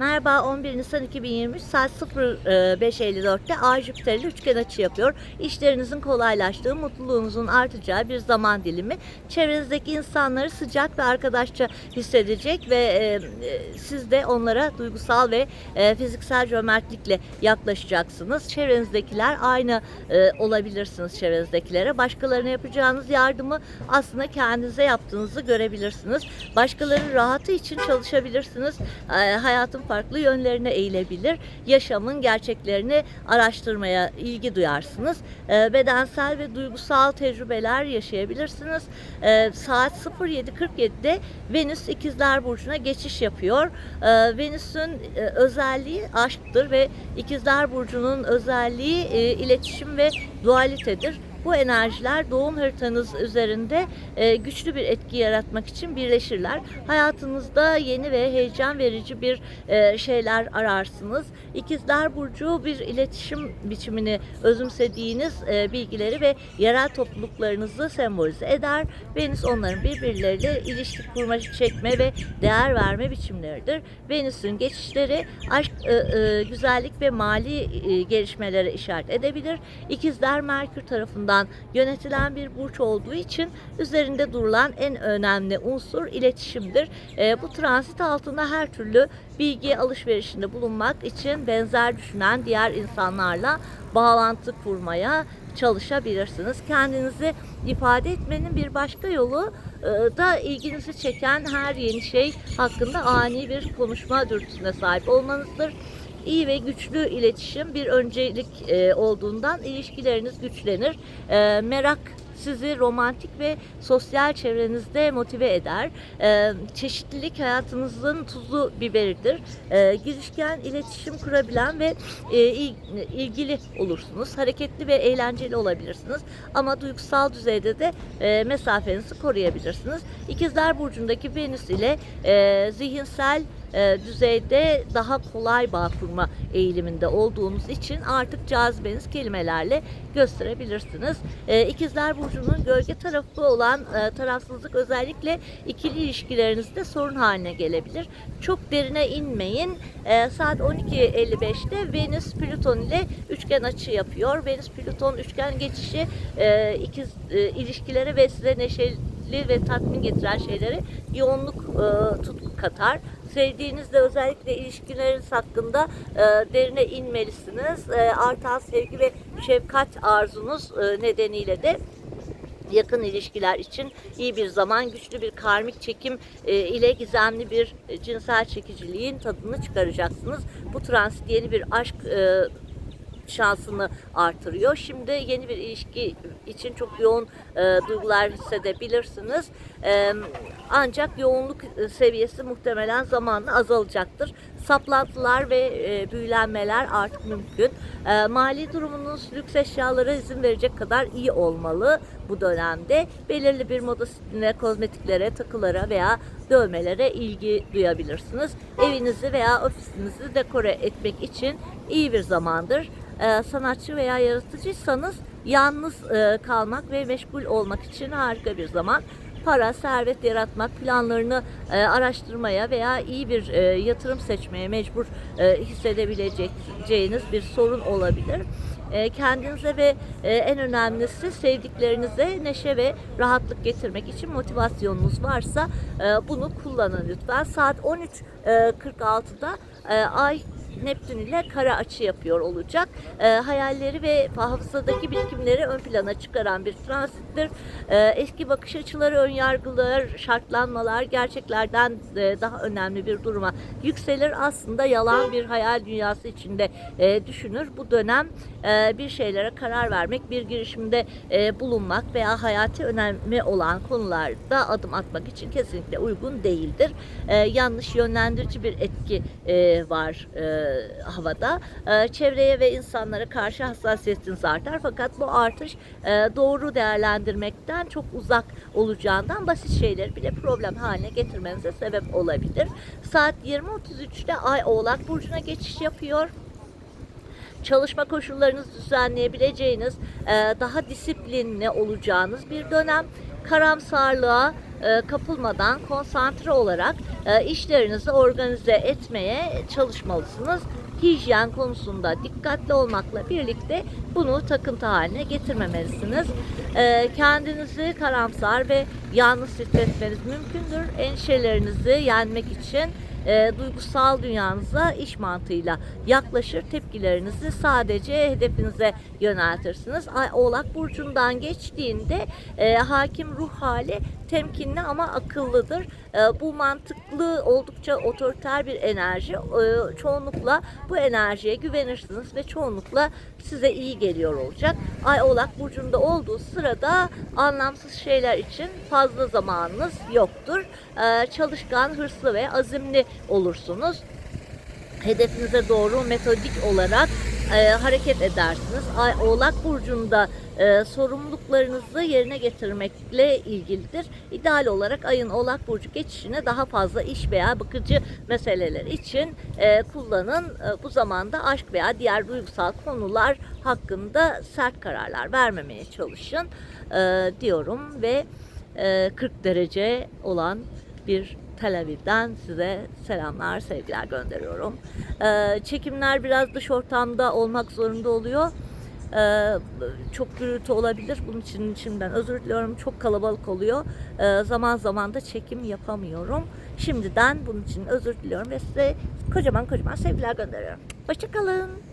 Merhaba 11 Nisan 2023 saat 05.54'te Ay Jüpiter ile üçgen açı yapıyor. İşlerinizin kolaylaştığı, mutluluğunuzun artacağı bir zaman dilimi. Çevrenizdeki insanları sıcak ve arkadaşça hissedecek ve e, e, siz de onlara duygusal ve e, fiziksel cömertlikle yaklaşacaksınız. Çevrenizdekiler aynı e, olabilirsiniz çevrenizdekilere. Başkalarına yapacağınız yardımı aslında kendinize yaptığınızı görebilirsiniz. Başkalarının rahatı için çalışabilirsiniz. E, hayatın farklı yönlerine eğilebilir. Yaşamın gerçeklerini araştırmaya ilgi duyarsınız. E, bedensel ve duygusal tecrübeler yaşayabilirsiniz. E, saat 07.47'de Venüs İkizler Burcu'na geçiş yapıyor. E, Venüs'ün e, özelliği aşktır ve İkizler Burcu'nun özelliği e, iletişim ve dualitedir. Bu enerjiler doğum haritanız üzerinde e, güçlü bir etki yaratmak için birleşirler. Hayatınızda yeni ve heyecan verici bir e, şeyler ararsınız. İkizler Burcu bir iletişim biçimini özümsediğiniz e, bilgileri ve yerel topluluklarınızı sembolize eder. Venüs onların birbirleriyle ilişki kurma, çekme ve değer verme biçimleridir. Venüs'ün geçişleri aşk, e, e, güzellik ve mali e, gelişmelere işaret edebilir. İkizler Merkür tarafından yönetilen bir burç olduğu için üzerinde durulan en önemli unsur iletişimdir. E, bu transit altında her türlü bilgi alışverişinde bulunmak için benzer düşünen diğer insanlarla bağlantı kurmaya çalışabilirsiniz. Kendinizi ifade etmenin bir başka yolu e, da ilginizi çeken her yeni şey hakkında ani bir konuşma dürtüsüne sahip olmanızdır. İyi ve güçlü iletişim bir öncelik e, olduğundan ilişkileriniz güçlenir. E, merak sizi romantik ve sosyal çevrenizde motive eder. Ee, çeşitlilik hayatınızın tuzu biberidir. Ee, girişken iletişim kurabilen ve e, il- ilgili olursunuz. Hareketli ve eğlenceli olabilirsiniz. Ama duygusal düzeyde de e, mesafenizi koruyabilirsiniz. İkizler Burcu'ndaki Venüs ile e, zihinsel e, düzeyde daha kolay bağ kurma eğiliminde olduğunuz için artık cazibeniz kelimelerle gösterebilirsiniz. E, İkizler Burcu'nun gölge tarafı olan e, tarafsızlık özellikle ikili ilişkilerinizde sorun haline gelebilir. Çok derine inmeyin. E, saat 12.55'te Venüs Plüton ile üçgen açı yapıyor. Venüs Plüton üçgen geçişi ikiz ilişkilere ve size neşeli ve tatmin getiren şeylere yoğunluk e, tutku katar. Sevdiğinizle özellikle ilişkileriniz hakkında e, derine inmelisiniz. E, artan sevgi ve şefkat arzunuz e, nedeniyle de yakın ilişkiler için iyi bir zaman, güçlü bir karmik çekim e, ile gizemli bir cinsel çekiciliğin tadını çıkaracaksınız. Bu transit yeni bir aşk e, şansını artırıyor. Şimdi yeni bir ilişki için çok yoğun e, duygular hissedebilirsiniz. E, ancak yoğunluk seviyesi muhtemelen zamanla azalacaktır. Saplantılar ve e, büyülenmeler artık mümkün. E, mali durumunuz lüks eşyalara izin verecek kadar iyi olmalı bu dönemde. Belirli bir moda stiline, kozmetiklere, takılara veya dövmelere ilgi duyabilirsiniz. Evinizi veya ofisinizi dekore etmek için iyi bir zamandır. Ee, sanatçı veya yaratıcıysanız yalnız e, kalmak ve meşgul olmak için harika bir zaman. Para, servet yaratmak, planlarını e, araştırmaya veya iyi bir e, yatırım seçmeye mecbur e, hissedebileceğiniz bir sorun olabilir. E, kendinize ve e, en önemlisi sevdiklerinize neşe ve rahatlık getirmek için motivasyonunuz varsa e, bunu kullanın lütfen. Saat 13.46'da e, Ay Neptün ile kara açı yapıyor olacak. E, hayalleri ve hafızadaki birikimleri ön plana çıkaran bir transittir. E, eski bakış açıları, ön yargılar, şartlanmalar gerçeklerden e, daha önemli bir duruma yükselir. Aslında yalan bir hayal dünyası içinde e, düşünür. Bu dönem e, bir şeylere karar vermek, bir girişimde e, bulunmak veya hayati önemi olan konularda adım atmak için kesinlikle uygun değildir. E, yanlış yönlendirici bir etki e, var e, havada. E, çevreye ve insanlara karşı hassasiyetiniz artar fakat bu artış e, doğru değerlendirmekten çok uzak olacağından basit şeyleri bile problem haline getirmenize sebep olabilir. Saat 20.33'te Ay Oğlak Burcu'na geçiş yapıyor çalışma koşullarınızı düzenleyebileceğiniz, e, daha disiplinli olacağınız bir dönem. Karamsarlığa e, kapılmadan konsantre olarak e, işlerinizi organize etmeye çalışmalısınız. Hijyen konusunda dikkatli olmakla birlikte bunu takıntı haline getirmemelisiniz. E, kendinizi karamsar ve yalnız hissetmeniz mümkündür. Endişelerinizi yenmek için e, duygusal dünyanıza iş mantığıyla yaklaşır. Tepkilerinizi sadece hedefinize yöneltirsiniz. Oğlak burcundan geçtiğinde e, hakim ruh hali temkinli ama akıllıdır. E, bu mantıklı oldukça otoriter bir enerji. E, çoğunlukla bu enerjiye güvenirsiniz ve çoğunlukla size iyi geliyor olacak. Ay Oğlak burcunda olduğu sırada anlamsız şeyler için fazla zamanınız yoktur. E, çalışkan, hırslı ve azimli olursunuz hedefinize doğru metodik olarak e, hareket edersiniz. Ay Oğlak burcunda e, sorumluluklarınızı yerine getirmekle ilgilidir. İdeal olarak ayın Oğlak burcu geçişini daha fazla iş veya bakıcı meseleler için e, kullanın. E, bu zamanda aşk veya diğer duygusal konular hakkında sert kararlar vermemeye çalışın e, diyorum ve e, 40 derece olan bir Tel Aviv'den size selamlar, sevgiler gönderiyorum. Ee, çekimler biraz dış ortamda olmak zorunda oluyor. Ee, çok gürültü olabilir. Bunun için şimdiden özür diliyorum. Çok kalabalık oluyor. Ee, zaman zaman da çekim yapamıyorum. Şimdiden bunun için özür diliyorum ve size kocaman kocaman sevgiler gönderiyorum. Hoşçakalın.